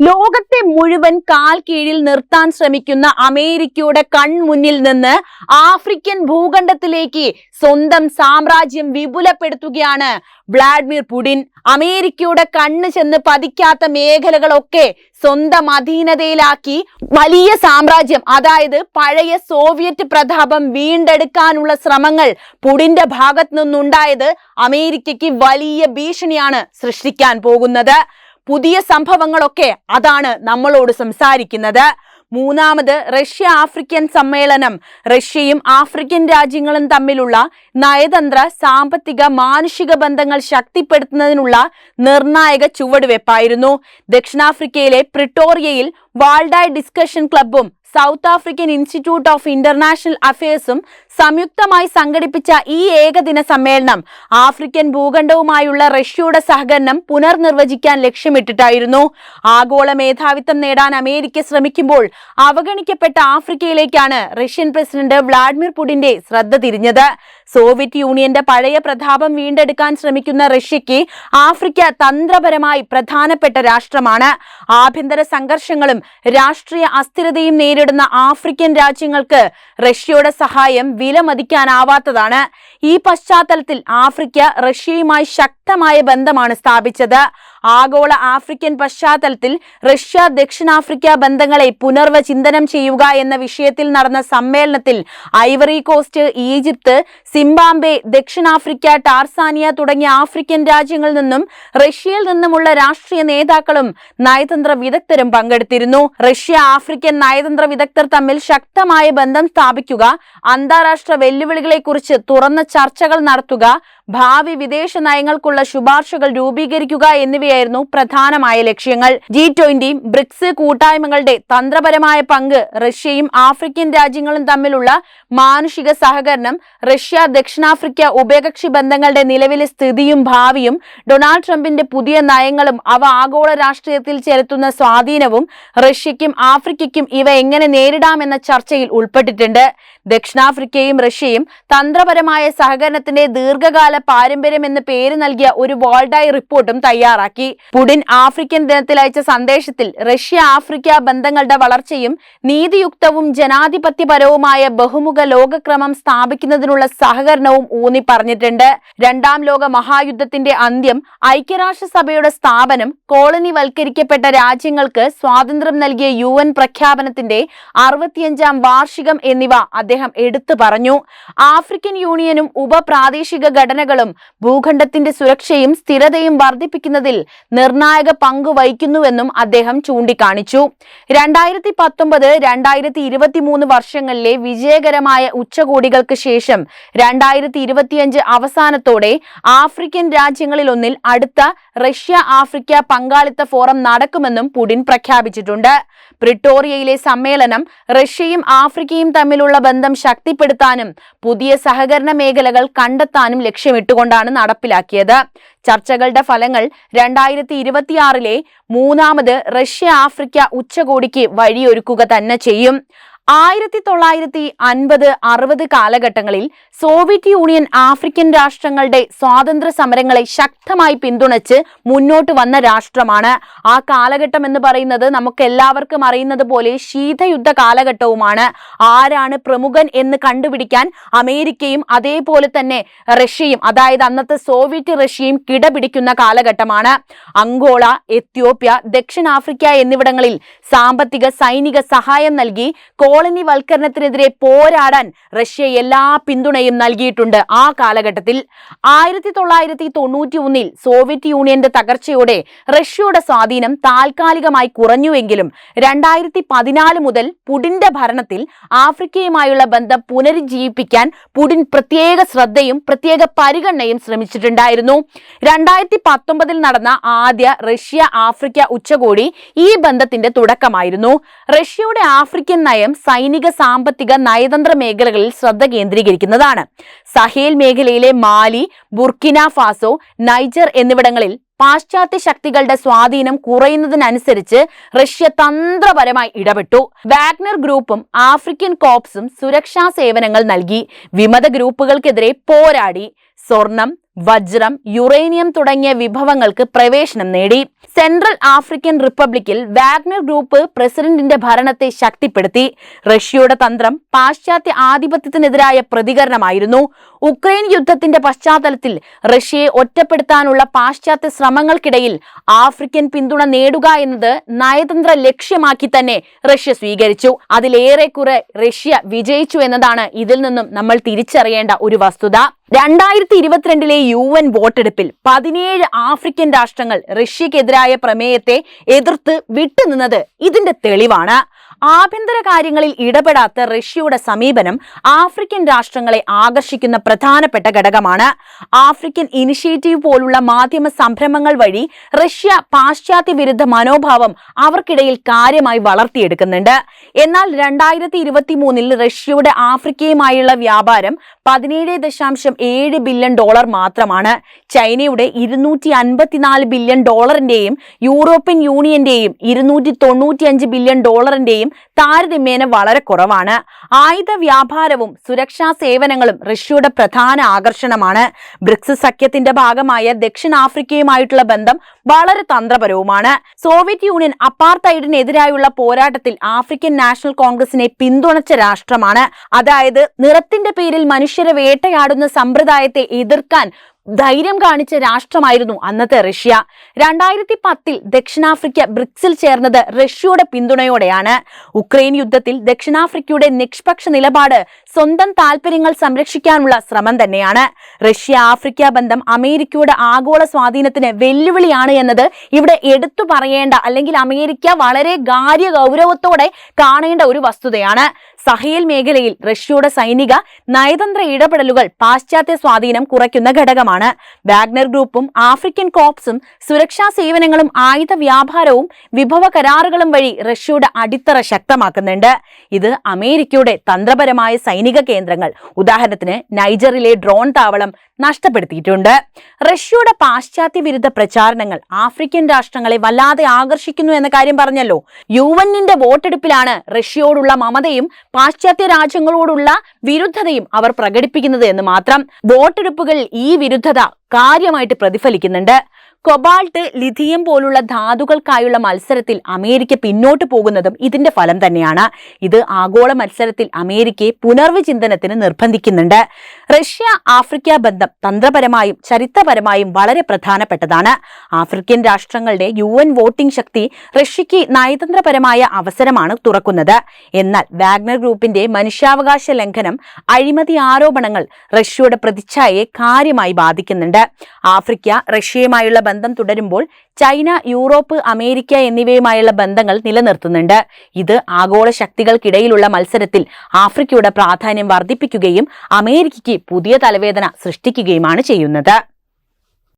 ലോകത്തെ മുഴുവൻ കാൽ കീഴിൽ നിർത്താൻ ശ്രമിക്കുന്ന അമേരിക്കയുടെ കൺമുന്നിൽ നിന്ന് ആഫ്രിക്കൻ ഭൂഖണ്ഡത്തിലേക്ക് സ്വന്തം സാമ്രാജ്യം വിപുലപ്പെടുത്തുകയാണ് വ്ളാഡിമിർ പുടിൻ. അമേരിക്കയുടെ കണ്ണ് ചെന്ന് പതിക്കാത്ത മേഖലകളൊക്കെ സ്വന്തം അധീനതയിലാക്കി വലിയ സാമ്രാജ്യം അതായത് പഴയ സോവിയറ്റ് പ്രതാപം വീണ്ടെടുക്കാനുള്ള ശ്രമങ്ങൾ പുടിന്റെ ഭാഗത്തു നിന്നുണ്ടായത് അമേരിക്കയ്ക്ക് വലിയ ഭീഷണിയാണ് സൃഷ്ടിക്കാൻ പോകുന്നത്. പുതിയ സംഭവങ്ങളൊക്കെ അതാണ് നമ്മളോട് സംസാരിക്കുന്നത്. മൂന്നാമത് റഷ്യ ആഫ്രിക്കൻ സമ്മേളനം. റഷ്യയും ആഫ്രിക്കൻ രാജ്യങ്ങളും തമ്മിലുള്ള നയതന്ത്ര സാമ്പത്തിക മാനുഷിക ബന്ധങ്ങൾ ശക്തിപ്പെടുത്തുന്നതിനുള്ള നിർണായക ചുവടുവെപ്പായിരുന്നു. ദക്ഷിണാഫ്രിക്കയിലെ പ്രിട്ടോറിയയിൽ Valdai discussion ക്ലബും South African Institute of International അഫയേഴ്സും സംയുക്തമായി സംഘടിപ്പിച്ച ഈ ഏകദിന സമ്മേളനം ആഫ്രിക്കൻ ഭൂഖണ്ഡവുമായുള്ള റഷ്യയുടെ സഹകരണം പുനർനിർവചിക്കാൻ ലക്ഷ്യമിട്ടിട്ടായിരുന്നു. ആഗോള മേധാവിത്വം നേടാൻ അമേരിക്ക ശ്രമിക്കുമ്പോൾ അവഗണിക്കപ്പെട്ട ആഫ്രിക്കയിലേക്കാണ് റഷ്യൻ പ്രസിഡന്റ് വ്ളാഡിമിർ പുടിന്റെ ശ്രദ്ധ തിരിഞ്ഞത്. സോവിയറ്റ് യൂണിയന്റെ പഴയ പ്രതാപം വീണ്ടെടുക്കാൻ ശ്രമിക്കുന്ന റഷ്യയ്ക്ക് ആഫ്രിക്ക തന്ത്രപരമായി പ്രധാനപ്പെട്ട രാഷ്ട്രമാണ്. ആഭ്യന്തര സംഘർഷങ്ങളും രാഷ്ട്രീയ അസ്ഥിരതയും നേരിടുന്ന ആഫ്രിക്കൻ രാജ്യങ്ങൾക്ക് റഷ്യയുടെ സഹായം വിലമതിക്കാനാവാത്തതാണ്. ഈ പശ്ചാത്തലത്തിൽ ആഫ്രിക്ക റഷ്യയുമായി ശക്തമായ ബന്ധമാണ് സ്ഥാപിച്ചത്. ആഗോള ആഫ്രിക്കൻ പശ്ചാത്തലത്തിൽ റഷ്യ ദക്ഷിണാഫ്രിക്ക ബന്ധങ്ങളെ പുനർവചിന്തനം ചെയ്യുക എന്ന വിഷയത്തിൽ നടന്ന സമ്മേളനത്തിൽ ഐവറി കോസ്റ്റ് ഈജിപ്ത് സിംബാബ്വെ ദക്ഷിണാഫ്രിക്ക ടാർസാനിയ തുടങ്ങിയ ആഫ്രിക്കൻ രാജ്യങ്ങളിൽ നിന്നും റഷ്യയിൽ നിന്നുമുള്ള രാഷ്ട്രീയ നേതാക്കളും നയതന്ത്ര വിദഗ്ധരും പങ്കെടുത്തിരുന്നു. റഷ്യ ആഫ്രിക്കൻ നയതന്ത്ര വിദഗ്ധർ തമ്മിൽ ശക്തമായ ബന്ധം സ്ഥാപിക്കുക അന്താരാഷ്ട്ര വെല്ലുവിളികളെക്കുറിച്ച് തുറന്ന ചർച്ചകൾ നടത്തുക ഭാവി വിദേശ നയങ്ങൾക്കുള്ള ശുപാർശകൾ രൂപീകരിക്കുക എന്നിവയായിരുന്നു പ്രധാനമായ ലക്ഷ്യങ്ങൾ. ജി ട്വന്റിയും ബ്രിക്സ് കൂട്ടായ്മകളുടെ തന്ത്രപരമായ പങ്ക് റഷ്യയും ആഫ്രിക്കൻ രാജ്യങ്ങളും തമ്മിലുള്ള മാനുഷിക സഹകരണം റഷ്യ ദക്ഷിണാഫ്രിക്ക ഉഭയകക്ഷി ബന്ധങ്ങളുടെ നിലവിലെ സ്ഥിതിയും ഭാവിയും ഡൊണാൾഡ് ട്രംപിന്റെ പുതിയ നയങ്ങളും അവ ആഗോള രാഷ്ട്രീയത്തിൽ ചെലുത്തുന്ന സ്വാധീനവും റഷ്യയ്ക്കും ആഫ്രിക്കയ്ക്കും ഇവ എങ്ങനെ നേരിടാമെന്ന ചർച്ചയിൽ ഉൾപ്പെട്ടിട്ടുണ്ട്. ദക്ഷിണാഫ്രിക്കയും റഷ്യയും തന്ത്രപരമായ സഹകരണത്തിന്റെ ദീർഘകാല പാരമ്പര്യം എന്ന് പേര് നൽകിയ ഒരു വാൾഡായി റിപ്പോർട്ടും തയ്യാറാക്കി. പുടിൻ ആഫ്രിക്കൻ ദിനത്തിൽ അയച്ച സന്ദേശത്തിൽ റഷ്യ ആഫ്രിക്ക ബന്ധങ്ങളുടെ വളർച്ചയും നീതിയുക്തവും ജനാധിപത്യപരവുമായ ബഹുമുഖ ലോകക്രമം സ്ഥാപിക്കുന്നതിനുള്ള സഹകരണവും ഊന്നി പറഞ്ഞിട്ടുണ്ട്. രണ്ടാം ലോക മഹായുദ്ധത്തിന്റെ അന്ത്യം ഐക്യരാഷ്ട്രസഭയുടെ സ്ഥാപനം കോളനിവൽക്കരിക്കപ്പെട്ട രാജ്യങ്ങൾക്ക് സ്വാതന്ത്ര്യം നൽകിയ യു എൻ പ്രഖ്യാപനത്തിന്റെ അറുപത്തിയഞ്ചാം വാർഷികം എന്നിവ അദ്ദേഹം എടുത്തു പറഞ്ഞു. ആഫ്രിക്കൻ യൂണിയനും ഉപപ്രാദേശിക ഘടനകളും ഭൂഖണ്ഡത്തിന്റെ സുരക്ഷയും സ്ഥിരതയും വർദ്ധിപ്പിക്കുന്നതിൽ നിർണായക പങ്ക് വഹിക്കുന്നുവെന്നും അദ്ദേഹം ചൂണ്ടിക്കാണിച്ചു. രണ്ടായിരത്തി പത്തൊമ്പത് രണ്ടായിരത്തി ഇരുപത്തിമൂന്ന് വർഷങ്ങളിലെ വിജയകരമായ ഉച്ചകോടികൾക്ക് ശേഷം രണ്ടായിരത്തി ഇരുപത്തിയഞ്ച് അവസാനത്തോടെ ആഫ്രിക്കൻ രാജ്യങ്ങളിലൊന്നിൽ അടുത്ത റഷ്യ ആഫ്രിക്ക പങ്കാളിത്ത ഫോറം നടക്കുമെന്നും പുടിൻ പ്രഖ്യാപിച്ചിട്ടുണ്ട്. പ്രിട്ടോറിയയിലെ സമ്മേളനം റഷ്യയും ആഫ്രിക്കയും തമ്മിലുള്ള ബന്ധം ശക്തിപ്പെടുത്താനും പുതിയ സഹകരണ മേഖലകൾ കണ്ടെത്താനും ലക്ഷ്യമിട്ടുകൊണ്ടാണ് നടപ്പിലാക്കിയത്. ചർച്ചകളുടെ ഫലങ്ങൾ രണ്ടായിരത്തി ഇരുപത്തിയാറിലെ മൂന്നാമത് റഷ്യ ആഫ്രിക്ക ഉച്ചകോടിക്ക് വഴിയൊരുക്കുക തന്നെ ചെയ്യും. ആയിരത്തി തൊള്ളായിരത്തി അൻപത് അറുപത് കാലഘട്ടങ്ങളിൽ സോവിയറ്റ് യൂണിയൻ ആഫ്രിക്കൻ രാഷ്ട്രങ്ങളുടെ സ്വാതന്ത്ര്യ സമരങ്ങളെ ശക്തമായി പിന്തുണച്ച് മുന്നോട്ട് വന്ന രാഷ്ട്രമാണ്. ആ കാലഘട്ടം എന്ന് പറയുന്നത് നമുക്ക് എല്ലാവർക്കും അറിയുന്നത് പോലെ ശീതയുദ്ധ കാലഘട്ടവുമാണ്. ആരാണ് പ്രമുഖൻ എന്ന് കണ്ടുപിടിക്കാൻ അമേരിക്കയും അതേപോലെ തന്നെ റഷ്യയും അതായത് അന്നത്തെ സോവിയറ്റ് റഷ്യയും കിടപിടിക്കുന്ന കാലഘട്ടമാണ്. അങ്കോള എത്യോപ്യ ദക്ഷിണാഫ്രിക്ക എന്നിവിടങ്ങളിൽ സാമ്പത്തിക സൈനിക സഹായം നൽകി കോളനിവൽക്കരണത്തിനെതിരെ പോരാടാൻ റഷ്യ എല്ലാ പിന്തുണയും നൽകിയിട്ടുണ്ട്. ആ കാലഘട്ടത്തിൽ ആയിരത്തി തൊള്ളായിരത്തി തൊണ്ണൂറ്റി ഒന്നിൽ സോവിയറ്റ് യൂണിയന്റെ തകർച്ചയോടെ റഷ്യയുടെ സ്വാധീനം താൽക്കാലികമായി കുറഞ്ഞുവെങ്കിലും രണ്ടായിരത്തി പതിനാല് മുതൽ പുടിന്റെ ഭരണത്തിൽ ആഫ്രിക്കയുമായുള്ള ബന്ധം പുനരുജ്ജീവിപ്പിക്കാൻ പുടിൻ പ്രത്യേക ശ്രദ്ധയും പ്രത്യേക പരിഗണനയും ശ്രമിച്ചിട്ടുണ്ടായിരുന്നു. രണ്ടായിരത്തി പത്തൊമ്പതിൽ നടന്ന ആദ്യ റഷ്യ ആഫ്രിക്ക ഉച്ചകോടി ഈ ബന്ധത്തിന്റെ തുടക്കമായിരുന്നു. റഷ്യയുടെ ആഫ്രിക്കൻ നയം സൈനിക സാമ്പത്തിക നയതന്ത്ര മേഖലകളിൽ ശ്രദ്ധ കേന്ദ്രീകരിക്കുന്നതാണ്. സഹേൽ മേഖലയിലെ മാലി ബുർക്കിന ഫാസോ നൈജർ എന്നിവിടങ്ങളിൽ പാശ്ചാത്യ ശക്തികളുടെ സ്വാധീനം കുറയുന്നതിനനുസരിച്ച് റഷ്യ തന്ത്രപരമായി ഇടപെട്ടു. വാഗ്നർ ഗ്രൂപ്പും ആഫ്രിക്കൻ കോപ്സും സുരക്ഷാ സേവനങ്ങൾ നൽകി. വിമത ഗ്രൂപ്പുകൾക്കെതിരെ പോരാടി. സ്വർണം വജ്രം യുറേനിയം തുടങ്ങിയ വിഭവങ്ങൾക്ക് പ്രവേശനം നേടി. സെൻട്രൽ ആഫ്രിക്കൻ റിപ്പബ്ലിക്കിൽ വാഗ്നർ ഗ്രൂപ്പ് പ്രസിഡന്റിന്റെ ഭരണത്തെ ശക്തിപ്പെടുത്തി. റഷ്യയുടെ തന്ത്രം പാശ്ചാത്യ ആധിപത്യത്തിനെതിരായ പ്രതികരണമായിരുന്നു. ഉക്രൈൻ യുദ്ധത്തിന്റെ പശ്ചാത്തലത്തിൽ റഷ്യയെ ഒറ്റപ്പെടുത്താനുള്ള പാശ്ചാത്യ ശ്രമങ്ങൾക്കിടയിൽ ആഫ്രിക്കൻ പിന്തുണ നേടുക എന്നത് നയതന്ത്ര ലക്ഷ്യമാക്കി തന്നെ റഷ്യ സ്വീകരിച്ചു. അതിലേറെക്കുറെ റഷ്യ വിജയിച്ചു എന്നതാണ് ഇതിൽ നിന്നും നമ്മൾ തിരിച്ചറിയേണ്ട ഒരു വസ്തുത. രണ്ടായിരത്തി ഇരുപത്തിരണ്ടിലെ യു എൻ വോട്ടെടുപ്പിൽ പതിനേഴ് ആഫ്രിക്കൻ രാഷ്ട്രങ്ങൾ റഷ്യക്കെതിരായ പ്രമേയത്തെ എതിർത്ത് വിട്ടുനിന്നത് ഇതിന്റെ തെളിവാണ്. ആഭ്യന്തര കാര്യങ്ങളിൽ ഇടപെടാത്ത റഷ്യയുടെ സമീപനം ആഫ്രിക്കൻ രാഷ്ട്രങ്ങളെ ആകർഷിക്കുന്ന പ്രധാനപ്പെട്ട ഘടകമാണ്. ആഫ്രിക്കൻ ഇനിഷ്യേറ്റീവ് പോലുള്ള മാധ്യമ സംരംഭങ്ങൾ വഴി റഷ്യ പാശ്ചാത്യ വിരുദ്ധ മനോഭാവം അവർക്കിടയിൽ കാര്യമായി വളർത്തിയെടുക്കുന്നുണ്ട്. എന്നാൽ രണ്ടായിരത്തി ഇരുപത്തി മൂന്നിൽ റഷ്യയുടെ ആഫ്രിക്കയുമായുള്ള വ്യാപാരം പതിനേഴ് ദശാംശം ഏഴ് ബില്യൺ ഡോളർ മാത്രമാണ്. ചൈനയുടെ ഇരുന്നൂറ്റി അൻപത്തിനാല് ബില്യൺ ഡോളറിന്റെയും യൂറോപ്യൻ യൂണിയന്റെയും ഇരുന്നൂറ്റി തൊണ്ണൂറ്റിയഞ്ച് ബില്യൺ ഡോളറിന്റെയും താരതമ്യേന വളരെ കുറവാണ്. ആയുധ വ്യാപാരവും സുരക്ഷാ സേവനങ്ങളും റഷ്യയുടെ പ്രധാന ആകർഷണമാണ്. ബ്രിക്സ് സഖ്യത്തിന്റെ ഭാഗമായ ദക്ഷിണാഫ്രിക്കയുമായിട്ടുള്ള ബന്ധം വളരെ തന്ത്രപരവുമാണ്. സോവിയറ്റ് യൂണിയൻ അപ്പാർത്തൈഡിനെതിരായുള്ള പോരാട്ടത്തിൽ ആഫ്രിക്കൻ നാഷണൽ കോൺഗ്രസിനെ പിന്തുണച്ച രാഷ്ട്രമാണ്. അതായത് നിറത്തിന്റെ പേരിൽ മനുഷ്യരെ വേട്ടയാടുന്ന സമ്പ്രദായത്തെ എതിർക്കാൻ ധൈര്യം കാണിച്ച രാഷ്ട്രമായിരുന്നു അന്നത്തെ റഷ്യ. രണ്ടായിരത്തി പത്തിൽ ദക്ഷിണാഫ്രിക്ക ബ്രിക്സിൽ ചേർന്നത് റഷ്യയുടെ പിന്തുണയോടെയാണ്. ഉക്രൈൻ യുദ്ധത്തിൽ ദക്ഷിണാഫ്രിക്കയുടെ നിഷ്പക്ഷ നിലപാട് സ്വന്തം താൽപര്യങ്ങൾ സംരക്ഷിക്കാനുള്ള ശ്രമം തന്നെയാണ്. റഷ്യ ആഫ്രിക്ക ബന്ധം അമേരിക്കയുടെ ആഗോള സ്വാധീനത്തിന് വെല്ലുവിളിയാണ് എന്നത് ഇവിടെ എടുത്തു പറയേണ്ട അല്ലെങ്കിൽ അമേരിക്ക വളരെ ഗാര്യ ഗൗരവത്തോടെ കാണേണ്ട ഒരു വസ്തുതയാണ്. സഹേൽ മേഖലയിൽ റഷ്യയുടെ സൈനിക നയതന്ത്ര ഇടപെടലുകൾ പാശ്ചാത്യ സ്വാധീനം കുറയ്ക്കുന്ന ഘടകമാണ്. വാഗ്നർ ഗ്രൂപ്പും ആഫ്രിക്കൻ കോപ്സും സുരക്ഷാ സേവനങ്ങളും ആയുധ വ്യാപാരവും വിഭവ കരാറുകളും വഴി റഷ്യയുടെ അടിത്തറ ശക്തമാക്കുന്നുണ്ട്. ഇത് അമേരിക്കയുടെ തന്ത്രപരമായ സൈനിക കേന്ദ്രങ്ങൾ ഉദാഹരണത്തിന് നൈജറിലെ ഡ്രോൺ താവളം നഷ്ടപ്പെടുത്തിയിട്ടുണ്ട്. റഷ്യയുടെ പാശ്ചാത്യ വിരുദ്ധ പ്രചാരണങ്ങൾ ആഫ്രിക്കൻ രാഷ്ട്രങ്ങളെ വല്ലാതെ ആകർഷിക്കുന്നു എന്ന കാര്യം പറഞ്ഞല്ലോ. യു എന്നിന്റെ വോട്ടെടുപ്പിലാണ് റഷ്യയോടുള്ള മമതയും പാശ്ചാത്യ രാജ്യങ്ങളോടുള്ള വിരുദ്ധതയും അവർ പ്രകടിപ്പിക്കുന്നത് എന്ന് മാത്രം വോട്ടെടുപ്പുകൾ ഈ വിരുദ്ധത കാര്യമായിട്ട് പ്രതിഫലിക്കുന്നുണ്ട്. കൊബാൾട്ട് ലിഥിയം പോലുള്ള ധാതുക്കൾക്കായുള്ള മത്സരത്തിൽ അമേരിക്ക പിന്നോട്ട് പോകുന്നതും ഇതിന്റെ ഫലം തന്നെയാണ്. ഇത് ആഗോള മത്സരത്തിൽ അമേരിക്കയെ പുനർവിചിന്തനത്തിന് നിർബന്ധിക്കുന്നുണ്ട്. റഷ്യ ആഫ്രിക്ക ബന്ധം തന്ത്രപരമായും ചരിത്രപരമായും വളരെ പ്രധാനപ്പെട്ടതാണ്. ആഫ്രിക്കൻ രാഷ്ട്രങ്ങളുടെ യു എൻ വോട്ടിംഗ് ശക്തി റഷ്യയ്ക്ക് നയതന്ത്രപരമായ അവസരമാണ് തുറക്കുന്നത്. എന്നാൽ വാഗ്നർ ഗ്രൂപ്പിന്റെ മനുഷ്യാവകാശ ലംഘനം അഴിമതി ആരോപണങ്ങൾ റഷ്യയുടെ പ്രതിച്ഛായയെ കാര്യമായി ബാധിക്കുന്നുണ്ട്. ആഫ്രിക്ക റഷ്യയുമായുള്ള ബന്ധം തുടരുമ്പോൾ ചൈന യൂറോപ്പ് അമേരിക്ക എന്നിവയുമായുള്ള ബന്ധങ്ങൾ നിലനിർത്തുന്നുണ്ട്. ഇത് ആഗോള ശക്തികൾക്കിടയിലുള്ള മത്സരത്തിൽ ആഫ്രിക്കയുടെ പ്രാധാന്യം വർദ്ധിപ്പിക്കുകയും അമേരിക്കയ്ക്ക് പുതിയ തലവേദന സൃഷ്ടിക്കുകയുമാണ് ചെയ്യുന്നത്.